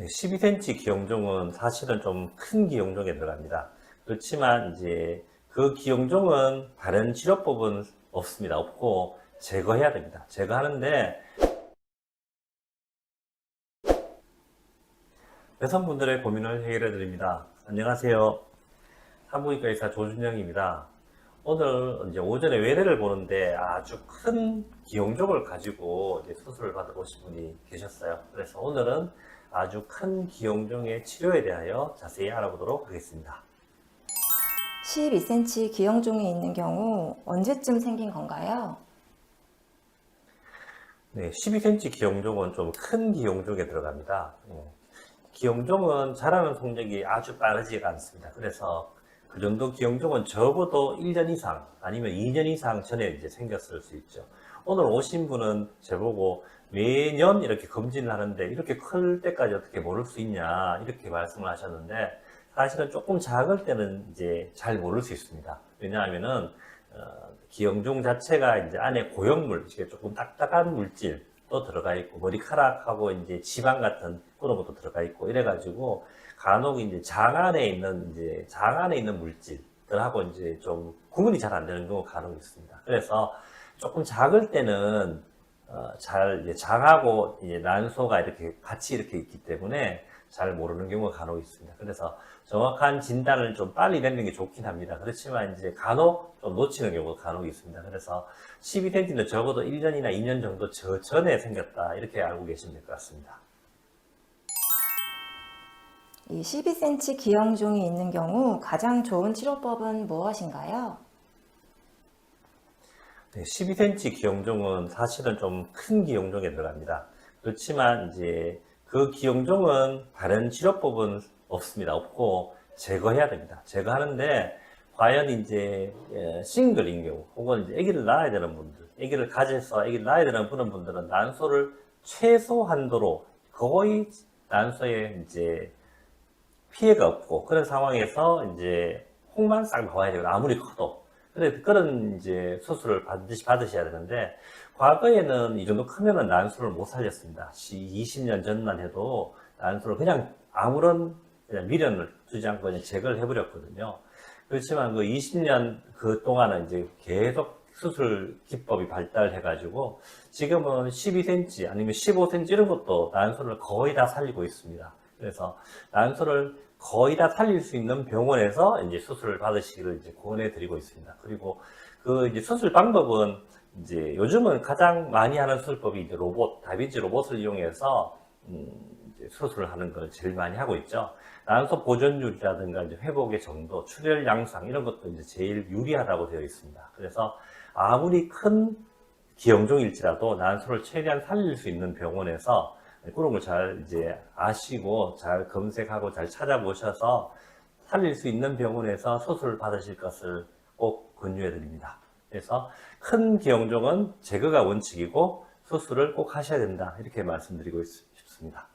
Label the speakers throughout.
Speaker 1: 네, 12cm 기형종은 사실은 좀 큰 기형종에 들어갑니다. 그렇지만 이제 그 기형종은 다른 치료법은 없습니다. 없고 제거해야 됩니다. 제거하는데 여성분들의 고민을 해결해 드립니다. 안녕하세요. 산부인과 의사 조준영입니다. 오늘 이제 오전에 외래를 보는데 아주 큰 기형종을 가지고 수술을 받으러 오신 분이 계셨어요. 그래서 오늘은 아주 큰 기형종의 치료에 대하여 자세히 알아보도록 하겠습니다.
Speaker 2: 12cm 기형종이 있는 경우 언제쯤 생긴 건가요?
Speaker 1: 네, 12cm 기형종은 좀 큰 기형종에 들어갑니다. 예. 기형종은 자라는 속력이 아주 빠르지가 않습니다. 그래서 그 정도 기형종은 적어도 1년 이상 아니면 2년 이상 전에 이제 생겼을 수 있죠. 오늘 오신 분은 저보고 매년 이렇게 검진을 하는데 이렇게 클 때까지 어떻게 모를 수 있냐 이렇게 말씀을 하셨는데 사실은 조금 작을 때는 이제 잘 모를 수 있습니다. 왜냐하면은 어, 기형종 자체가 이제 안에 고형물, 이게 조금 딱딱한 물질 또 들어가 있고 머리카락하고 이제 지방 같은 그런 것도 들어가 있고 이래가지고 간혹 이제 장 안에 있는 이제 장 안에 있는 물질들하고 이제 좀 구분이 잘 안 되는 경우가 간혹 있습니다. 그래서 조금 작을 때는 어, 잘 이제 장하고 이제 난소가 이렇게 같이 이렇게 있기 때문에 잘 모르는 경우가 간혹 있습니다. 그래서 정확한 진단을 좀 빨리 내는 게 좋긴 합니다. 그렇지만 이제 간혹 좀 놓치는 경우가 간혹 있습니다. 그래서 12cm는 적어도 1년이나 2년 정도 저 전에 생겼다. 이렇게 알고 계시면 될 것 같습니다.
Speaker 2: 이 12cm 기형종이 있는 경우 가장 좋은 치료법은 무엇인가요?
Speaker 1: 네, 12cm 기형종은 사실은 좀 큰 기형종에 들어갑니다. 그렇지만 이제 그 기형종은 다른 치료법은 없습니다. 없고 제거해야 됩니다. 제거하는데 과연 이제 예, 싱글인 경우 혹은 이제 아기를 낳아야 되는 분들, 아기를 가져서 아기를 낳아야 되는 그런 분들은 난소를 최소 한도로 거의 난소에 이제 피해가 없고 그런 상황에서 이제 혹만 싹 나와야 되고 아무리 커도 그래 그런 이제 수술을 반드시 받으셔야 되는데 과거에는 이 정도 크면은 난소를 못 살렸습니다. 20년 전만 해도 난소를 그냥 아무런 그냥 미련을 두지 않고 그냥 제거를 해버렸거든요. 그렇지만 그 20년 그 동안은 이제 계속 수술 기법이 발달해가지고 지금은 12cm 아니면 15cm 이런 것도 난소를 거의 다 살리고 있습니다. 그래서 난소를 거의 다 살릴 수 있는 병원에서 이제 수술을 받으시기를 이제 권해 드리고 있습니다. 그리고 그 이제 수술 방법은 이제 요즘은 가장 많이 하는 수술법이 이제 로봇, 다빈치 로봇을 이용해서 음, 수술을 하는 걸 제일 많이 하고 있죠. 난소 보존율이라든가 이제 회복의 정도, 출혈 양상 이런 것도 이제 제일 유리하다고 되어 있습니다. 그래서 아무리 큰 기형종일지라도 난소를 최대한 살릴 수 있는 병원에서 그런 걸 잘 이제 아시고 잘 검색하고 잘 찾아보셔서 살릴 수 있는 병원에서 수술을 받으실 것을 꼭 권유해 드립니다. 그래서 큰 기형종은 제거가 원칙이고 수술을 꼭 하셔야 된다. 이렇게 말씀드리고 있- 싶습니다.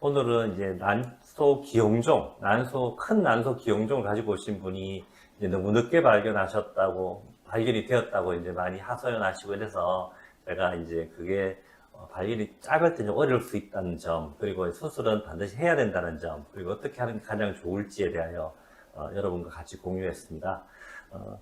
Speaker 1: 오늘은 이제 난소 기형종, 난소, 큰 난소 기형종을 가지고 오신 분이 이제 너무 늦게 발견하셨다고, 발견이 되었다고 이제 많이 하소연하시고 이래서 제가 이제 그게 어, 발견이 작을 때 좀 어려울 수 있다는 점, 그리고 수술은 반드시 해야 된다는 점, 그리고 어떻게 하는 게 가장 좋을지에 대하여 어, 여러분과 같이 공유했습니다. 어,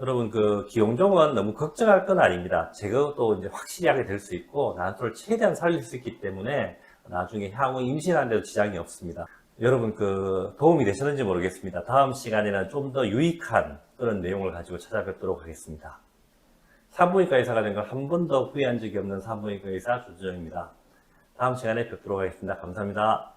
Speaker 1: 여러분 그 기용종은 너무 걱정할 건 아닙니다. 제거도 이제 확실히 하게 될 수 있고 난소를 최대한 살릴 수 있기 때문에 나중에 향후 임신하는 데도 지장이 없습니다. 여러분 그 도움이 되셨는지 모르겠습니다. 다음 시간에는 좀 더 유익한 그런 내용을 가지고 찾아뵙도록 하겠습니다. 산부인과 의사가 된 걸 한 번도 후회한 적이 없는 산부인과 의사 조주정입니다. 다음 시간에 뵙도록 하겠습니다. 감사합니다.